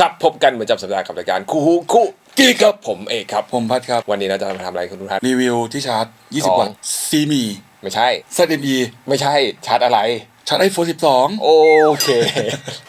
ครับพบกันเหมือนจำสัปดาห์กับรายการคู่หูคู่กี้ครับผมเอกครับ ผมพัดครับ วันนี้เราจะมาทำอะไรคุณทุกท่านรีวิวที่ชาร์จของ20 วัตต์ซีมีไม่ใช่ ZME ไม่ใช่ชาร์จอะไร ชาร์จ iPhone 12 โอเค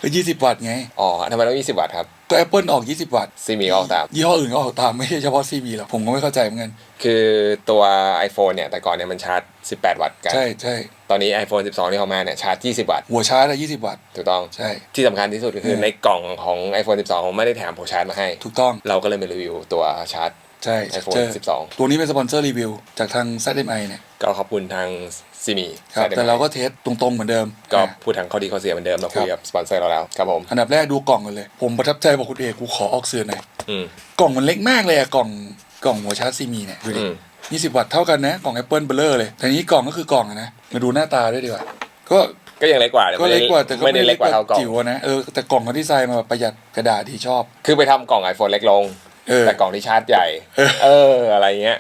ก็20 วัตต์ไง อ๋อทำไมต้อง20 วัตต์ครับ ก็ Apple ออก 20 วัตต์ซีมีออกตาม ยี่ห้ออื่นก็ออกตามไม่ใช่เฉพาะซีมีหรอกผมก็ไม่เข้าใจเหมือนกัน คือตัว iPhone เนี่ยแต่ก่อนเนี่ยมันชาร์จ 18 วัตต์กันใช่ใช่ตอนนี้ iPhone 12 ที่เขามาเนี่ยชาร์จ 20 วัตต์หัวชาร์จอะ20 วัตต์ถูกต้องใช่ ที่สำคัญที่สุดก็คือเออ ในกล่องของ iPhone 12ผมไม่ได้แถมหัวชาร์จมาให้ ถูกต้อง เราก็เลยมารีวิวตัวชาร์จ ใช่ iPhone เจอ12 ตัวนี้เป็นสปอนเซอร์รีวิวจากทาง ZMI เนี่ย ก็ขอบคุณทางซีมีครับแต่เราก็เทสตรงๆ เหมือนเดิมก็อะ พูดทางข้อดีข้อเสียเหมือนเดิมเราคุยครับกับสปอนเซอร์เราแล้วครับผมอันดับแรกดูกล่องกันเลย ผมประทับใจบอกคุณเอกกูขอออกเสือหน่อยอืม กล่องมันเล็กมากเลยอะกล่องกล่องหัวชาร์จซีมีเนี่ยดูดิอืม20วัตต์เท่ากันนะกล่อง Apple เบลเลอร์เลยแต่นี้กล่องก็คือกล่องอะนะมาดูหน้าตาด้วยดีกว่าก็ก็ยังเล็กกว่าก็เล็กกว่าแต่ก็ไม่ไม่ได้ได้เล็เล็กกกกว่าว่าเท่ากล่องจิ๋วอะนะเออแต่กล่องเขาดีไซน์มาแบบประหยัดกระดาษที่ชอบ คือไปทำกล่อง iPhone เล็กลงเออ แต่กล่องที่ชาร์จใหญ่ เอออะไรเงี้ย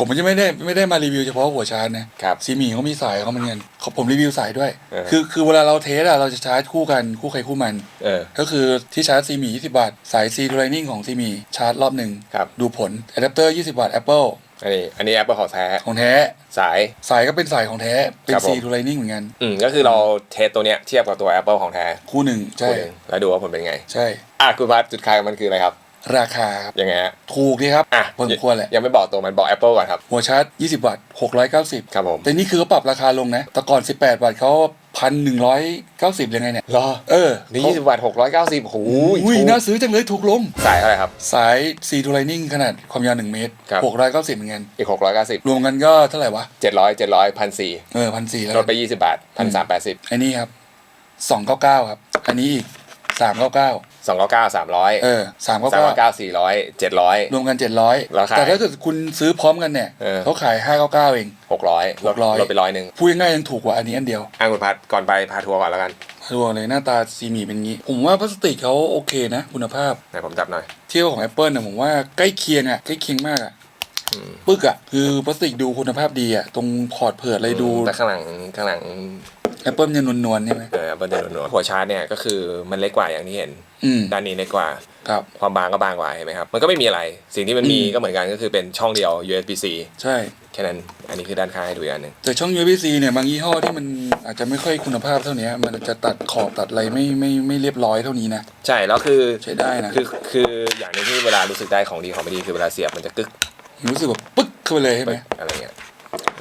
ผมมันจะไม่ได้ไม่ได้มารีวิวเฉพาะหัวชาร์จนะครับซีมีเขามีสายเขาเหมือนกันเขาผมรีวิวสายด้วยเออคือคือเวลาเราเทสอะเราจะชาร์จคู่กันคู่ใครคู่มันเออก็คือที่ชาร์จซีมี20วัตต์สาย C to Lightning ของซีมีชาร์จรอบหนึ่งครับดูผลอะแดปเตอร์ 20วัตต์ Apple อันนี้อันนี้ Apple ของแท้ของแท้สายสายก็เป็นสายของแท้ เป็นครับ C ผม to Lightning เหมือนกัน อืมก็คือเราเทสตัวเนี้ยเทียบกับตัว Apple ของแท้ คู่หนึ่งใช่คู่หนึ่งแล้วดูว่าผลเป็นไง ใช่อะคุณพัดจุดขายของมันคืออะไรครับ ราคาครับยังไงฮะถูกดีครับอะพอสมควรแหละยังไม่บอกตัวมันบอก Apple ก่อนครับ หัวชาร์จ 20 วัตต์ 690 ครับผม แต่นี่คือเขาปรับราคาลงนะ แต่ก่อน 18 วัตต์เขาพันหนึ่งร้อยเก้าสิบยังไงเนี่ยรอเออ นี่20วัตต์690โอ้โหอุ้ยถูกน่าซื้อจังเลยถูกลง สายเท่าไหร่ครับ สาย C to Lightning ขนาดความยาว1เมตรครับ690เหมือนกันอีก690รวมกันก็เท่าไหร่วะ700 700 1,400เออพันสี่แล้วลดไป20บาท1,380ไอ้นี่ครับ299ครับ อันนี้อีก399 299 300เออ399 399 400 700รวมกันราคา700แต่ถ้าเกิดคุณซื้อพร้อมกันเนี่ยเออเขาขาย599เอง600ลด600ลดไปร้อยหนึ่งพูดง่ายๆยังถูกกว่าอันนี้อันเดียวอะคุณพัดก่อนไปพาทัวร์ก่อนแล้วกันดูเลยหน้าตาซีมีเป็นงี้ ผมว่าพลาสติกเขาโอเคนะ คุณภาพไหนผมจับหน่อยเทียบกับของ Apple เนี่ยผมว่าใกล้เคียงอะใกล้เคียงมากอะปึกอะคือพลาสติกดูคุณภาพดีอะตรงพอร์ตเผิดอะไรดูแต่ข้างหลังข้างหลัง Apple มันจะนวลๆใช่ไหม เออเบอร์เดนนวลหัวชาร์จเนี่ยก็คือมันเล็กกว่าอย่างที่เห็นอืมด้านนี้เล็กกว่าครับความบางก็บางกว่าเห็นไหมครับมันก็ไม่มีอะไรสิ่งที่มันมีอืมก็เหมือนกันก็คือเป็นช่องเดียว USB-C ใช่แค่นั้นอันนี้คือด้านข้างให้ดูอีกอันหนึ่งแต่ช่อง USB-C เนี่ยบางยี่ห้อที่มันอาจจะไม่ค่อยคุณภาพเท่านี้มันจะตัดขอบตัดอะไรไม่ไม่ไม่เรียบร้อยเท่านี้นะใช่แล้วคือใช้ได้นะคือคืออย่างหนึงที่เวลารู้สึกได้ของดีของไม่ดีคือเวลาเสียบมันจะกึกรู้สึกแบบปึ๊กเข้าไปเลยใช่ไหมปึ๊กอะไรเงี้ย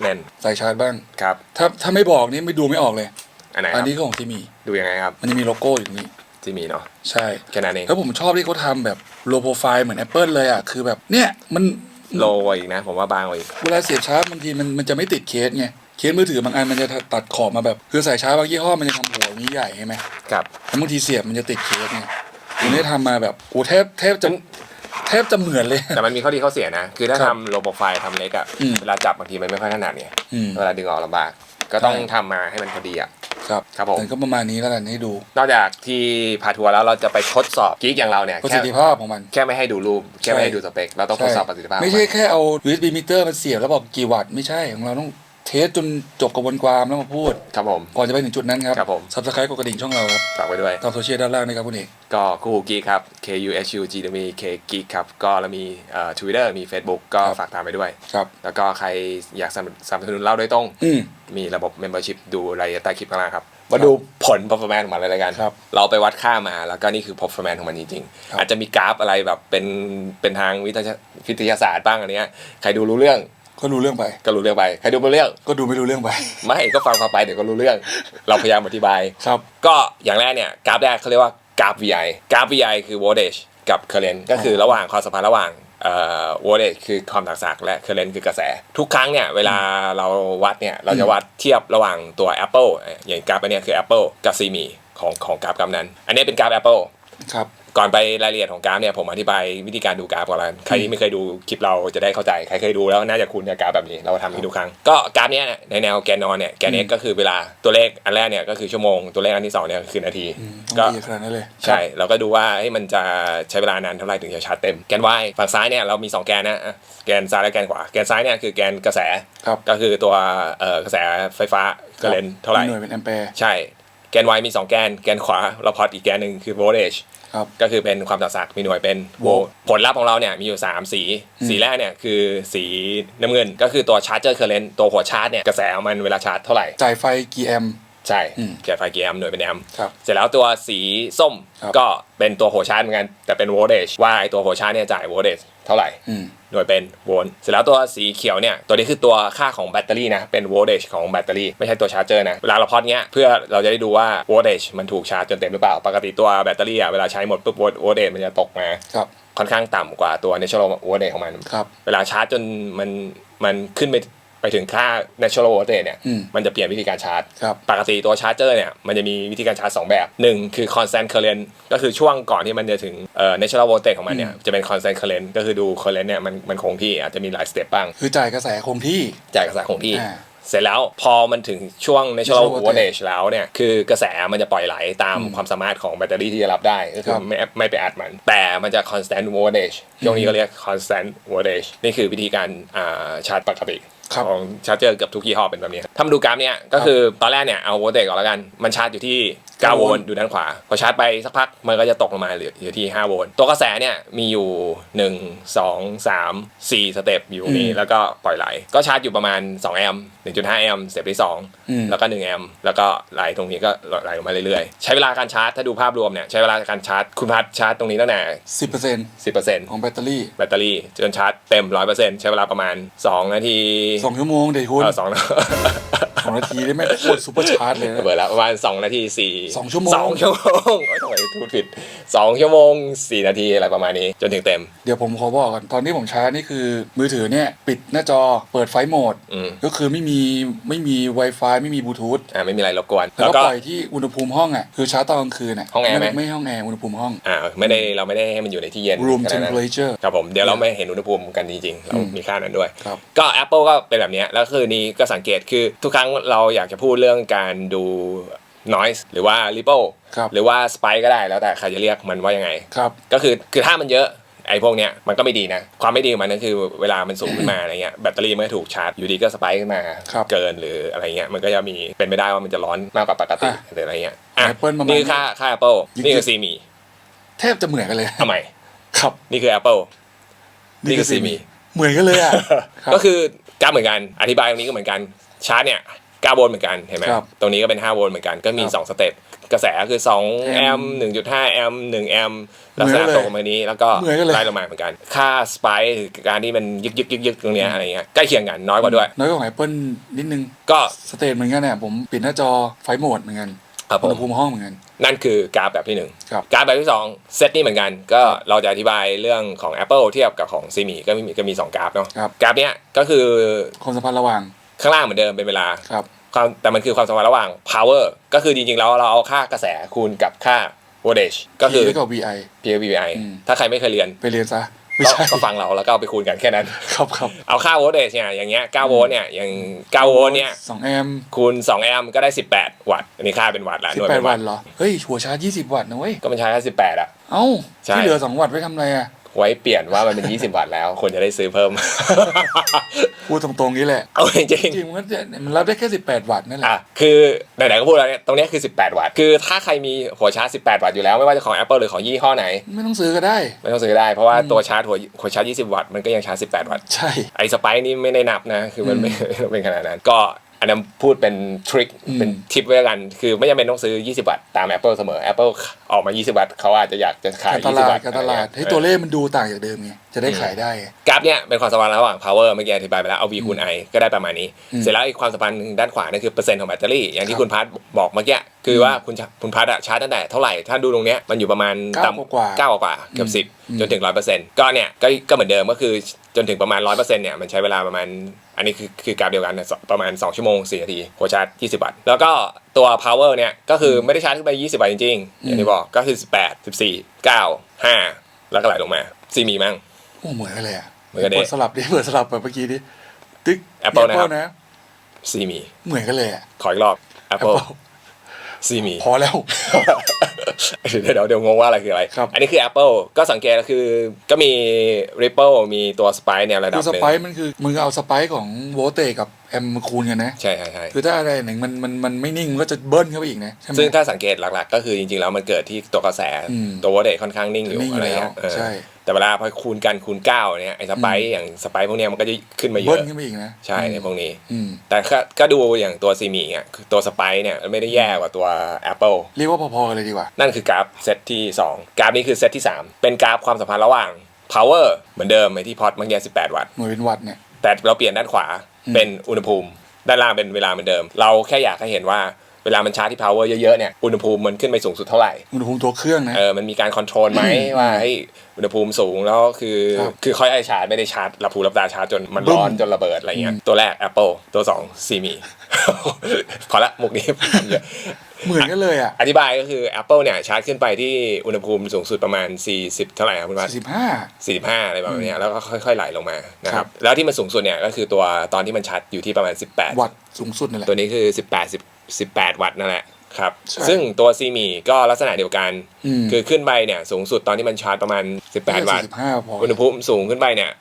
แน่นสายชาร์จบ้างครับถ้าถ้าไม่บอกนี่ไม่ดูไม่ออกเลย อันไหนคอัรันบนี้ก็ของซีมีดูยังไงครับมันจะมีโลโก้อยู่ตรงนี้ที่มีเนาะใช่แค่นั้นเองแล้วผมชอบที่เขาทำแบบโลโปรไฟล์เหมือน Apple เลยอะ คือแบบเนี่ยมันโลกว่าอีกนะ ผมว่าบางกว่าอีก เวลาเสียบชาร์จบางทีมันมันจะไม่ติดเคสไง เคสมือถือบางอันมันจะตัดขอบมาแบบ คือสายชาร์จบางยี่ห้อมันจะทำหัวนี้ใหญ่ใช่ไหมครับ แล้วบางทีเสียบมันจะติดเคสไงอันนี้ทำมาแบบโอ้แทบแทบจะแทบจะเหมือนเลย แต่มันมีข้อดีข้อเสียนะ คือถ้าครับทำโลโปรไฟล์ทำเล็กอะอืม เวลาจับ บางทีมันไม่ค่อยถนัดเนี่ยอืม เวลาดึงออกลำบาก ก็ต้องใช่ ทำมาให้มันพอดีอะ ครับครับผม แต่ก็ประมาณนี้แล้วกันให้ดูนอกจากที่พาทัวร์แล้วเราจะไปทดสอบกิ๊กอย่างเราเนี่ยประแค่สิทธิภาพของมัน แค่ไม่ให้ดูรูปแค่ไม่ใช่ให้ดูสเปค เราต้องทดสอบประสิทธิภาพไม่ใช่แค่เอา USB meter มาเสียบแล้วบอกกี่วัตต์ไม่ใช่ของเราต้อง เทสจนจบกระบวนความแล้วมาพูด ครับผม ก่อนจะไปถึงจุดนั้นครับครับผม ซับสไครต์กดกระดิ่งช่องเราครับฝากไว้ด้วย ตามโซเชียลด้านล่างนะครับคุณเอกก็คู่หูกิ๊กครับ K U S U G W K กิ๊กครับ ก็เรามีเอ่อ Twitter มี Facebook ก็ครับฝากตามไปด้วย ครับ แล้วก็ใครอยากสนับสนับสนุนเราโดยตรง อืม มีระบบ Membership ดูรายละเอียดใต้คลิปข้างล่างครับ มาดูผล performance ของมันเลยละกัน ครับเราไปวัดค่ามา แล้วก็นี่คือ performance ของมันจริงครับๆอาจจะมีกราฟอะไรแบบเป็นเป็นทางวิทยาวิทยาศาสตร์บ้างอันเนี้ย ใครดูรู้เรื่อง ก็รู้เรื่องไป ก็รู้เรื่องไปใครดูไม่รู้เรื่อง ก็ดูไม่รู้เรื่องไป ไม่ก็ฟังฟังไปเดี๋ยวก็รู้เรื่อง เราพยายามอธิบายครับ ก็อย่างแรกเนี่ยกราฟแรกเขาเรียกว่ากราฟ VI กราฟ VI คือ voltage กับ current ก็คือระหว่างความสัมพันธ์ระหว่างเอ่อ voltage คือความถักศักและ current คือกระแส ทุกครั้งเนี่ยเวลาเราวัดเนี่ยเราจะวัดเทียบระหว่างตัว Apple อย่างกราฟอันเนี้ยคือ Apple กับ c m i ของของกราฟกราฟนั้น อันนี้เป็นกราฟ Apple ครับ ก่อนไปรายละเอียดของกราฟเนี่ยผมอธิบายวิธีการดูกราฟก่อนละกันใครที่ไม่เคยดูคลิปเราจะได้เข้าใจใครเคยดูแล้วน่าจะคุ้นกับกราฟแบบนี้เราทำให้ดูครั้งก็กราฟเนี้ยในแนวแกนนอนเนี่ยแกน x ก็คือเวลาตัวเลขอันแรกเนี่ยก็คือชั่วโมงตัวเลขอันที่สองเนี่ยคือนาทีต้ก็องละเอียดขนาดนั้นเลยใช่เราก็ดูว่าให้ยมันจะใช้เวลานานเท่าไหร่ถึงจะชาร์จเต็มแกน y ฝั่งซ้ายเนี่ยเรามี 2 แกนนะอะแกนซ้ายและแกนขวาแกนซ้ายเนี่ยคือแกนกระแสครับก็คือตัวเอ่อกระแสไฟฟ้า current เท่าไหร่หน่วยเป็นแอมแปร์ใช่ แกน y มี 2 แกน แกนขวาเราพอดอีกแกนหนึ่งคือ voltage ครับ ก็คือเป็นความต่างศักย์มีหน่วยเป็นโวลโวลต์ต์ผลลัพธ์ของเราเนี่ยมีอยู่ 3 สี สีแรกเนี่ยคือสีน้ำเงินก็คือตัว charger current ตัวหัวชาร์จเนี่ยกระแสของมันเวลาชาร์จเท่าไหร่ จ่ายไฟกี่แอมป์ ใช่อืมแกนไฟกี่แอมป์หน่วยเป็นแอมป์ครับเสร็จแล้วตัวสีส้มครับก็เป็นตัวหัวชาร์จเหมือนกัน แต่เป็น voltage ว่าไอตัวหัวชาร์จเนี่ยจ่าย voltage เท่าไหร่อืมหน่วยเป็นโวลต์เสร็จแล้วตัวสีเขียวเนี่ย ตัวนี้คือตัวค่าของแบตเตอรี่นะ เป็นโวลต์ของแบตเตอรี่ ไม่ใช่ตัวชาร์จเจอร์นะ เวลาเราพอดเนี้ย เพื่อเราจะได้ดูว่าโวลต์มันถูกชาร์จจนเต็มหรือเปล่า ปกติตัวแบตเตอรี่อะ เวลาใช้หมดปุ๊บโวลต์มันจะตกมาครับค่อนข้างต่ำกว่าตัว natural voltage ของมันครับเวลาชาร์จจนมันมันขึ้นไปไป ถึงค่า natural voltage เนี่ยอืมมันจะเปลี่ยนวิธีการชาร์จครับปกติตัวชาร์จเจอร์เนี่ยมันจะมีวิธีการชาร์จ 2 แบบหนึ่งคือ constant current ก็คือช่วงก่อนที่มันจะถึงเอ่อ natural voltage ของมันเนี่ยจะเป็น constant current ก็คือดู current เนี่ยมันมันคงที่อาจจะมีหลายสเต็ปบ้าง คือจ่ายกระแสคงที่จ่ายกระแสคงที่อ่าเสร็จแล้วพอมันถึงช่วง natural natural voltage voltage แล้วเนี่ย คือกระแสมันจะปล่อยไหลตามอืมความสามารถของแบตเตอรี่ที่จะรับได้ ก็คืคอรับไม่ไม่ไปอัดมัน แต่มันจะ constant voltage ช่วงนี้ก็เรียก constant voltage นี่คือวิธีการอ่าชาร์จปกติครับของชาร์จเจอร์เกือบทุกยี่ห้อเป็นแบบนี้ถ้ามาดูกราฟเนี่ยก็คือตอนแรกเนี่ยเอาโวลเตจก่อนแล้วกัน มันชาร์จอยู่ที่9โวลต์อยู่ด้านขวา พอชาร์จไปสักพักมันก็จะตกลงมาเหลืออยู่ที่5โวลต์ตัวกระแสเนี่ยมีอยู่ 1 2 3 4 สเต็ปอยู่นี้อืมแล้วก็ปล่อยไหล ก็ชาร์จอยู่ประมาณ2แอมป์1.5แอมป์สเต็ปที่อืม2แล้วก็1แอมป์แล้วก็ไหลตรงนี้ก็ไหลลงมาเรื่อยๆ ใช้เวลาการชาร์จถ้าดูภาพรวมเนี่ยใช้เวลาการชาร์จคุณพัดชาร์จตรงนี้ตั้งแต่สิบเปอร์เซ็นต์10%ของแบตเตอรี่แบตเตอรี่จนชาร์จเต็ม 100%ใช้เวลาประมาณ 2 นาทีสองชั่วโมงเดี๋ยวคุณเออสองนาส องนาทีได้ไหมโคตรซูเปอร์ชาร์จเลยนะ เปิดแล้วประมาณสองนาทีสี่สองชั่วโมง สองชั่วโมงโอ๊ยทำไมพูดผิดสองชั่วโมงสี่นาทีอะไรประมาณนี้จนถึงเต็ม เดี๋ยวผมขอบอกก่อน ตอนที่ผมชาร์จนี่คือ มือถือเนี่ยปิดหน้าจอเปิดไฟล์โหมด อืมก็คือไม่มีไม่มี Wi-Fi ไม่มีบลูทูธอ่าไม่มีอะไรรบกวน แล้วแล้วก็ก็ ปล่อยที่อุณหภูมิห้องอะคือชาร์จตอนกลางคืนอะห้องแอร์ไหม ไม่ห้องแอร์อุณหภูมิห้อง อ่าไม่ได้เราไม่ได้ให้มันอยู่ในที่เย็น room ขนาดนั้น temperature ครับผมเดี๋ยวเราไม่เห็นอุณหภูมิกันจริงๆเราอืมมีค่านั้นด้วย ครับ ก็ Apple ก็เป็นแบบเนี้ยแล้วคือนี้ก็สังเกตคือทุกครั้งเราอยากจะพูดเรื่องการดู noise หรือว่า ripple ครับหรือว่า spike ก็ได้แล้วแต่ใครจะเรียกมันว่ายังไง ครับ ก็คือคือถ้ามันเยอะไอ้พวกเนี้ยมันก็ไม่ดีนะ ความไม่ดีของมันก็คือเวลามันสูงขึ้นมาอะไรเงี้ยแบตเตอรี่มันก็ถูกชาร์จอยู่ดีก็สไปค์ขึ้นมา ครับเกินหรืออะไรเงี้ยมันก็จะมีเป็นไม่ได้ว่ามันจะร้อนมากกว่าปกติอะหรืออะไรเงี้ยอะ Apple ประมาณนี่คือค่าค่า Apple ยึกๆนี่คือซีมีแทบจะเหมือนกันเลยทำไมครับนี่คือ Apple นี่คือซี CME เหมือนกันเลยอะรับก็คือกราฟเหมือนกันอธิบายตรงนี้ก็เหมือนกันชาร์จเนี่ย 9โวลต์เหมือนกันเห็นไหมครับตรงนี้ก็เป็น5โวลต์เหมือนกันก็มีครับ2สเต็ปกระแสคือ2แอมป์1.5 แอมป์1แอมป์ลักษณะเหมือนเลยตรงมานี้แล้วก็เหมือนกันเลยไล่ลงมาเหมือนกัน ค่าสไปค์คือการที่มันยึกยึกยึกยึกตรงเนี้ยอะไรเงี้ยใกล้เคียงกันน้อยกว่าด้วย น้อยกว่าของ Apple นิดนึง ก็สเตทเหมือนกันเนี่ยผมปิดหน้าจอไฟล์โหมดเหมือนกันครับผอุณมหภูมิห้องเหมือนกัน นั่นคือกราฟแบบที่หนึ่งครับกราฟแบบที่สองเซตนี่เหมือนกันก็เราจะอธิบายเรื่องของ Apple เทียบกับของซีมีก็มีก็มีสองกราฟเนาะครับกราฟเนี้ยก็คือความสัมพันธ์ระหว่างข้างล่างเหมือนเดิมเป็นเวลา ครับความแต่มันคือความสัมพันธ์ระหว่าง power ก็คือจริงๆแล้วเราเอาค่ากระแสคูณกับค่า voltage ก็คือ P เท่ากับ VI PVI อืมถ้าใครไม่เคยเรียน ไปเรียนซะไม่ก็ใช่ก็ฟังเราแล้วก็เอาไปคูณกันแค่นั้น ครับครับเอาค่า voltage เนี่ยอย่างเงี้ย9โวลต์เนี่ยอย่าง9โวลต์เนี่ยสองแอมป์คูณ2แอมป์ก็ได้ 18 วัตต์อันนี้ค่าเป็นวัตต์ละสิหบน่วยแปเป็ดนวัวัตตต์ต์เหรอ เฮ้ย หัวชาร์จยี่สิบวัตต์นะเว้ย ก็มันใช้แค่18 อะ เอ้า ใช่ ที่เหลือสองวัตต์ไว้ทำอะไรอะ ไว้เปลี่ยนว่ามันเป็น 20 วัตต์แล้วควรจะได้ซื้อเพิ่ม พูดตรงๆนี้แหละ เอาจริงจริงๆมันก็มันรับได้แค่สิบแปดวัตต์นั่นแหๆละ อะคือไหนๆก็พูดแล้วเนี่ยตรงเนี้ยคือ 18 วัตต์คือถ้าใครมีหัวชาร์จ 18 วัตต์อยู่แล้ว ไม่ว่าจะของ Apple หรือของยี่ห้อไหน ไม่ต้องซื้อก็ได้ ไม่ต้องซื้อได้เพราะว่าตัวชาร์จหัวหัวชาร์จ 20 วัตต์มันก็ยังชาร์จ 18 วัตต์ใช่ ไอ้สไปค์นี่ไม่ได้นับนะ คือมันไม่ เป็นขนาดนั้นก็ อันนั้นพูดเป็นทริคอืมเป็นทิปไว้แล้วกัน คือไม่จำเป็นต้องซื้อ 20วัตต์ตาม Apple เสมอ Apple ออกมา 20วัตต์เขาอาจจะอยากจะขายการต20ลาวัดตต์การตลาดอะไรให้เงี้ยตัวเลขมันดูต่างจากเดิมไงจะได้ขายได้ไงกราฟเนี่ยเป็นความสัมพันธ์ระหว่าง power เมื่อกี้อธิบายไปแล้วเอา V คูณ I ก็ได้ประมาณนี้อืมเสร็จแล้วอีกความสัมพันธ์ด้านขวานั่นคือเปอร์เซ็นต์ของแบตเตอรี่อย่างที่คุณพัทบอกเมื่อกี้คือว่าคุณชาคุณพัทอะชาร์จตั้งแต่เท่าไหร่ถ้าดูตรงเนี้ยมันอยู่ประมาณเก้าต่ำกว่าเก้ากว่าเกือบสิบอืมจนถึงร้อยเปอร์เซ็นต์ก็เนี่ยก็ก็เหมือนเดิมก็คือจนถึงประมาณร้อยเปอร์เซ็นต์เนี่ยมันใช้เวลาประมาณ อันนี้คือคือกราฟเดียวกันนะประมาณ 2 ชั่วโมง4นาทีหัวชาร์จ20 วัตต์ แล้วก็ตัว power เนี่ย ก็คือไม่ได้ชาร์จขึ้นไป 20 วัตต์จริงๆ อย่างที่บอกก็คือ 18 14 9 5 แล้วก็ไหลลงมาซีมีมั้งโอ้เหมือนกันเลยอะเหมือนกันดิเปิดสลับดิเปิดสลับแบบเมื่อกี้ดิติ๊ก Apple นะครับนะซีมีเหมือนกันเลยอะขออีกรอบ Apple Apple ซีมีพอแล้ว เดี๋ยวเดี๋ยวเดี๋ยวงงว่าอะไรคืออะไร ครับ อันนี้คือ Apple ก็สังเกตก็คือก็มี Ripple มีตัว Spike เนี่ยระดัคืบอหสนึ่ง ไปซ์มันคือมึงเอาสไปซ์ของโวลเตจกับแอมมันคูณกันนะ ใช่ใช่ใช่คือถ้าอะไรหนึ่งมันมันมันไม่นิ่งมันก็จะเบิ้ลเข้าไปอีกนะใช่ไหมซึ่งถ้าสังเกตหลักๆ ก็คือจริงๆแล้วมันเกิดที่ตัวกระแสอืมตัววอเดค่อนข้างนิ่งอยู่นิ่งอยู่อะไรเงี้ยแล้วเออใช่แต่เวลาพอคูณกันคูณเก้าเนี่ยไอ้สไปซ์อย่างสไปซ์พวกเนี้ยมันก็จะขึ้นมาเยเบิ้ลอะขึ้นไปอีกนะใช่ในพวกนี้อืมแต่ก็ก็ดูอย่างตัวซีมีเนี่ยคือตัวสไปซ์เนี่ยไม่ได้แย่กว่าตัว Apple เรียกว่าพอๆกันเลยดีกว่า นั่นคือกราฟเซตที่ 2 กราฟนี้คือเซตที่ 3 เป็นกราฟความสัมพันธ์ระหว่าง power เหมือนเดิมไอ้ที่พอตเมื่อกี้18 วัตต์หน่วยเป็นวัตต์เนี่ยแต่เราเปลี่ยนด้านขวา เป็นอุณหภูมิ ด้านล่างเป็นเวลาเหมือนเดิม เราแค่อยากให้เห็นว่าเวลามันชาร์จที่ power เยอะๆเนี่ยอุณหภูมิมันขึ้นไปสูงสุดเท่าไหร่อุณหภูมิตัวเครื่องนะเออมันมีการคอนโทรลไหมว่าให้อุณหภูมิสูงแล้วคือครับคือค่อยไอชาร์จไม่ได้ชาร์จรับผูรับตาชาร์จจนมันร้อนบึ้มจนระเบิดอะไรเงี้ยตัวแรก Apple ตัว2ซีมีพอละมุกนี้ เยอะเหมือนกันเลยอะอธิบายก็คือ Apple เนี่ยชาร์จขึ้นไปที่อุณหภูมิสูงสุดประมาณ 40 เท่าไหร่ครับคุณวัดสิบห้า45อะไรประมาณเนี้ยแล้วก็ค่อย ๆไหลลงมานะครับแล้วที่มันสูงสุดเนี่ยก็คือตัวตอนที่มันชาร์จอยู่ที่ประมาณ 18 วัตต์สูงสุดนั่นแหละตัวนี้คือ 18 10 18 วัตต์นั่นแหละ ครับใช่ซึ่งตัวซีมีก็ลักษณะเดียวกันอืมคือขึ้นไปเนี่ยสูงสุดตอนที่มันชาร์จประมาณ 18 วัตต์สิบห้าพออุณหภูมิสูงขึ้นไปเนี่ย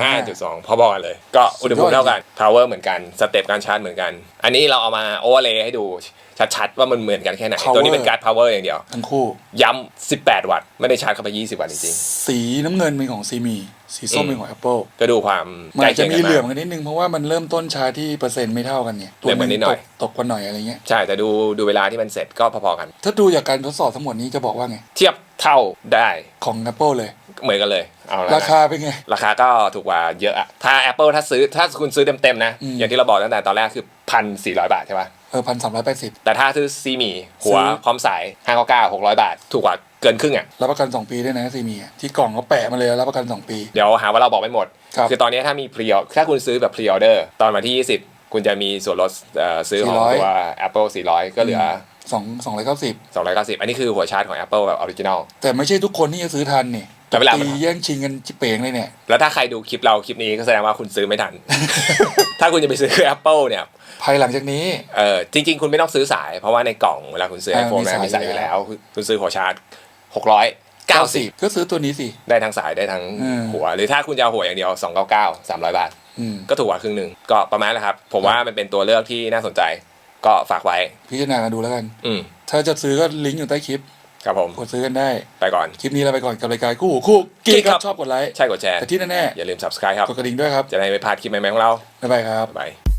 45.2 พอๆกันเลย ก็อุณหภูมิเท่ากัน power เหมือนกัน สเต็ปการชาร์จเหมือนกัน อันนี้เราเอามาโอเวอร์เลย์ให้ดูชัดๆว่ามันเหมือนกันแค่ไหน Power ตัวนี้เป็นการ์ด power อย่างเดียว ทั้งคู่ ย้ำ18 วัตต์ ไม่ได้ชาร์จเข้าไป 20 วัตต์จริงสีน้ำเงินเป็นของซีมี สีส้มอืมเป็นของ Apple ๆก็ดูความมันใกล้อาจจะเคียงมีกันเหลื่อมมากกันนิดนึง เพราะว่ามันเริ่มต้นชาร์จที่เปอร์เซ็นต์ไม่เท่ากันเนี่ยเหลื่อมกันนิดหน่อยตกตกกว่าหน่อยอะไรเงี้ยใช่แต่ดูดูเวลาที่มันเสร็จก็พอๆกัน ถ้าดูจากการทดสอบทั้งหมดนี้จะบอกว่าไง เทียบเท่าได้ของ Apple เลยเหมือนกันเลยเอาละราคาเป็นไง ราคาก็ถูกกว่าเยอะอะถ้า Apple ถ้าซื้อถ้าคุณซื้อเต็มๆนะอืมอย่างที่เราบอกตั้งแต่ตอนแรกคือพันสี่ร้อยบาทใช่ป่ะเออพันสามร้อยแปดสิบแต่ถ้าซื้อซีมีหัวซื้อพร้อมสายห้าเก้าเก้าหกร้อยบาท ถูกกว่า เกินครึ่งอะ รับประกัน 2 ปีด้วยนะซีมีที่กล่องเขาแปะมาเลยรับประกัน 2 ปี เดี๋ยวหาว่าเราบอกไม่หมดครับอตอนนี้ถ้ามีพรีอถ้าคุณซื้อแบบพรีออเดอร์ตอนวันที่ 20 คุณจะมีส่วนลดเอ่อซื้อของ400 ตัว Apple 400 ก็เหลือสองสองร้อยเก้าสิบ290 อันนี้คือหัวชาร์จของ Apple แบบออริจินอล แต่ไม่ใช่ทุกคนที่จะซื้อทันนี่แต่เวลามัน ตีแย่งชิงกันจิเป๋งเลยเนี่ย แล้วถ้าใครดูคลิปเราคลิปนี้ก็แสดงว่าคุณซื้อไม่ทัน ถ้าคุณจะไปซื้อ Apple เนี่ยภายหลังจากนี้ เออจริง ๆ คุณไม่ต้องซื้อสาย เพราะว่าในกล่องเวลาคุณซื้อ อ่า iPhone มีนะสายมีสายออยู่ยู่แล้แล้ว ว คุณซื้อหัวชาร์จ 690 ก็ซื้อตัวนี้สิ ได้ทั้งสายได้ทั้งอืม หัว หรือถ้าคุณจะเอาหัวอย่างเดียว 299 300 บาท อืมก็ถูกกว่าครึ่งหนึ่งก็ประมาณนั้นแหละครับ ผมว่ามันเป็นตัวเลือกที่น่าสนใจ ก็ฝากไว้ พิจารณากันดูแล้วกัน อืมถ้าจะซื้อก็ลิงก์อยู่ใต้คลิปครับผม กดซื้อกันได้ ไปก่อน คลิปนี้เราไปก่อนกับรายการคู่หูคู่กิ๊กิ๊กกคครัรับ บชอบกดไลค์ใช่กดแชร์ แต่ที่แน่อย่าลืม subscribe ครับ ๆกดกระดิ่งด้วยครับจะได้ไม่พลาดคลิปใหม่ๆของเราบ๊ายบายครับ บ๊ายบาย